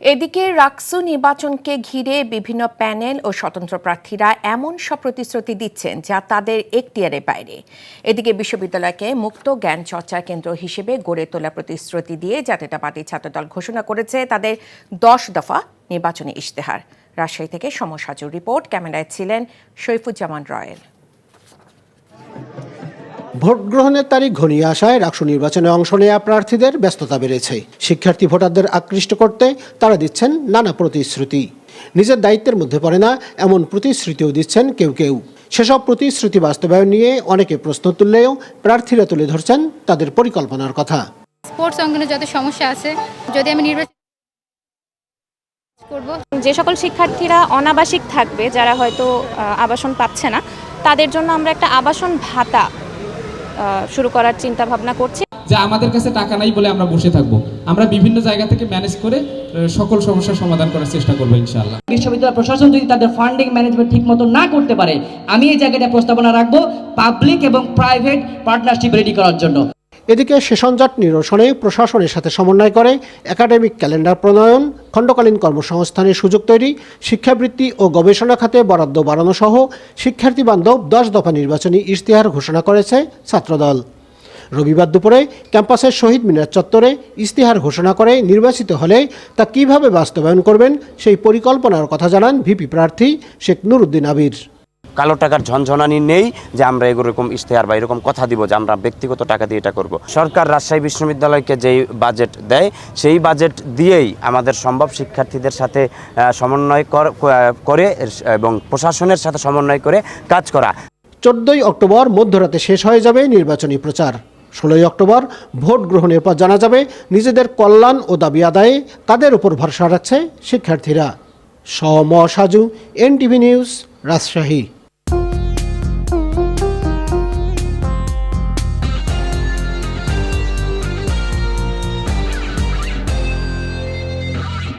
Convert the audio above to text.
এদিকে রাকসু নির্বাচনকে ঘিরে বিভিন্ন প্যানেল ও স্বতন্ত্র প্রার্থীরা এমন সব প্রতিশ্রুতি দিচ্ছেন যা তাদের এখতিয়ারের বাইরে। এদিকে বিশ্ববিদ্যালয়কে মুক্ত জ্ঞান চর্চার কেন্দ্র হিসেবে গড়ে তোলা প্রতিশ্রুতি দিয়ে জাতীয়তা পার্টি ছাত্রদল ঘোষণা করেছে তাদের দশ দফা নির্বাচনী ইশতেহার। রাজশাহী থেকে সমসাজুর রিপোর্ট, ক্যামেরায় ছিলেন সৈফুজ্জামান রয়েল। ভোট গ্রহণের তারিখ ঘনিয়ে আসায় রাকসু নির্বাচনে অংশ নেওয়া প্রার্থীদের ব্যস্ততা বেড়েছে। শিক্ষার্থী ভোটারদের আকৃষ্ট করতে তারা দিচ্ছেন নানা প্রতিশ্রুতি। নিজের দায়িত্বের মধ্যে পড়ে না এমন প্রতিশ্রুতিও দিচ্ছেন কেউ কেউ। সেসব প্রতিশ্রুতি বাস্তবায়ন নিয়ে অনেকে প্রশ্ন তুললেও প্রার্থীরা তুলে ধরছেন তাদের পরিকল্পনার কথা। স্পোর্টস অঙ্গনে যত সমস্যা আছে যদি আমি নির্বাচন করব। যে সকল শিক্ষার্থীরা অনাবাসিক থাকবে যারা হয়তো আবাসন পাচ্ছে না তাদের জন্য আমরা একটা আবাসন ভাতা শুরু করার চিন্তা ভাবনা করছি। যে আমাদের কাছে টাকা নাই বলে আমরা বসে থাকব। আমরা বিভিন্ন জায়গা থেকে ম্যানেজ করে সকল সমস্যার সমাধান করার চেষ্টা করব ইনশাআল্লাহ। বিশ্ববিদ্যালয় প্রশাসন যদি তাদের ফান্ডিং ম্যানেজমেন্ট ঠিক মতো না করতে পারে আমি এই জায়গাটা প্রস্তাবনা রাখব পাবলিক এবং প্রাইভেট পার্টনারশিপ রেডি করার জন্য। এদিকে সেশনজট নিরসনে প্রশাসনের সাথে সমন্বয় করে একাডেমিক ক্যালেন্ডার প্রণয়ন, খণ্ডকালীন কর্মসংস্থানের সুযোগ তৈরি, শিক্ষাবৃত্তি ও গবেষণা খাতে বরাদ্দ বাড়ানো সহ শিক্ষার্থী বান্ধব দশ দফা নির্বাচনী ইশতেহার ঘোষণা করেছে ছাত্রদল। রবিবার দুপুরে ক্যাম্পাসের শহীদ মিনার চত্বরে ইশতেহার ঘোষণা করে নির্বাচিত হলে তা কীভাবে বাস্তবায়ন করবেন সেই পরিকল্পনার কথা জানান ভিপি প্রার্থী শেখ নুরুদ্দিন আবির। কালো টাকার ঝনঝনানি নেই যে আমরা এরকম ইশতেহার বা এরকম কথা দিব যে আমরা ব্যক্তিগত টাকা দিয়ে এটা করব। সরকার রাজশাহী বিশ্ববিদ্যালয়কে যেই বাজেট দেয়, সেই বাজেট দিয়েই আমাদের সম্ভব শিক্ষার্থীদের সাথে সমন্বয় কর- এবং প্রশাসনের সাথে সমন্বয় করে কাজ করা। চোদ্দই অক্টোবর মধ্যরাতে শেষ হয়ে যাবে নির্বাচনী প্রচার। ষোলোই অক্টোবর ভোট গ্রহণের পর জানা যাবে, নিজেদের কল্যাণ ও দাবি আদায়ে কাদের উপর ভরসা রাখছে শিক্ষার্থীরা। সম সাজু এনটিভি নিউজ, রাজশাহী।